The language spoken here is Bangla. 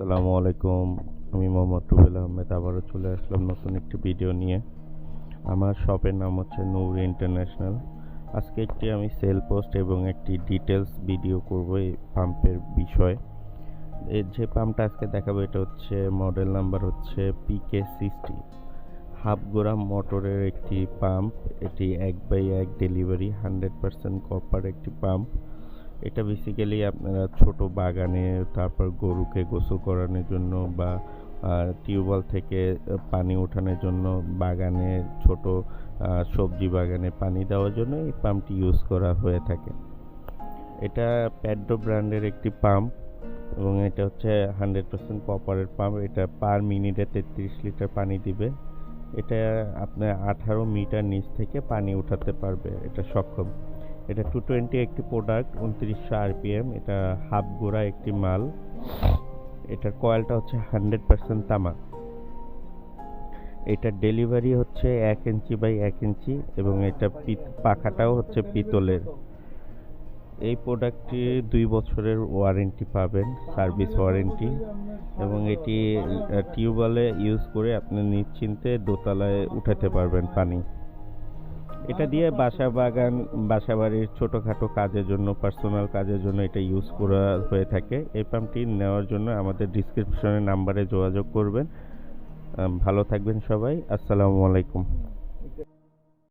আসসালামু আলাইকুম। আমি মোহাম্মদ রুবেল আহমেদ, আবারও চলে আসলাম নতুন একটি ভিডিও নিয়ে। আমার শপের নাম হচ্ছে নূর ইন্টারন্যাশনাল। আজকে একটি আমি সেল পোস্ট এবং একটি ডিটেলস ভিডিও করব এই পাম্পের বিষয়ে। এর যে পাম্পটা আজকে দেখাবো, এটা হচ্ছে মডেল নাম্বার হচ্ছে পিকে সিক্সটি। হাফ গোড়া মোটরের একটি পাম্প, এটি এক বাই এক ডেলিভারি, হান্ড্রেড পার্সেন্ট কপার একটি পাম্প। এটা বেসিক্যালি আপনারা ছোট বাগানে, তারপর গরুকে গোসল করানোর জন্য বা টিউবওয়েল থেকে পানি ওঠানোর জন্য বাগানে ছোট সবজি বাগানে পানি দেওয়ার জন্য এই পাম্পটি ইউজ করা হয়ে থাকে। এটা প্যাডো ব্র্যান্ডের একটি পাম্প এবং এটা হচ্ছে হান্ড্রেড পার্সেন্ট কপারের পাম্প এটা পার মিনিটে তেত্রিশ লিটার পানি দিবে। এটা আপনার আঠারো মিটার নিচ থেকে পানি উঠাতে পারবে। এটা সক্ষম। এটা টু টোয়েন্টি একটি প্রোডাক্ট উনত্রিশশো আরপিএম এটা হাফ গোড়া একটি মাল। এটার কয়েলটা হচ্ছে হান্ড্রেড পার্সেন্ট তামা। এটার ডেলিভারি হচ্ছে এক ইঞ্চি বাই এক ইঞ্চি এবং এটা পাখাটাও হচ্ছে পিতলের। এই প্রোডাক্টটি দুই বছরের ওয়ারেন্টি পাবেন সার্ভিস ওয়ারেন্টি এবং এটি টিউবওয়েলে ইউজ করে আপনি নিশ্চিন্তে দোতলায় উঠাতে পারবেন পানি। এটা দিয়ে বাসা বাগান, বাসা বাড়ির ছোটোখাটো কাজের জন্য পার্সোনাল কাজের জন্য এটা ইউজ করা হয়ে থাকে। এই পাম্পটি নেওয়ার জন্য আমাদের ডিসক্রিপশনের নাম্বারে যোগাযোগ করবেন। ভালো থাকবেন সবাই। আসসালামু আলাইকুম।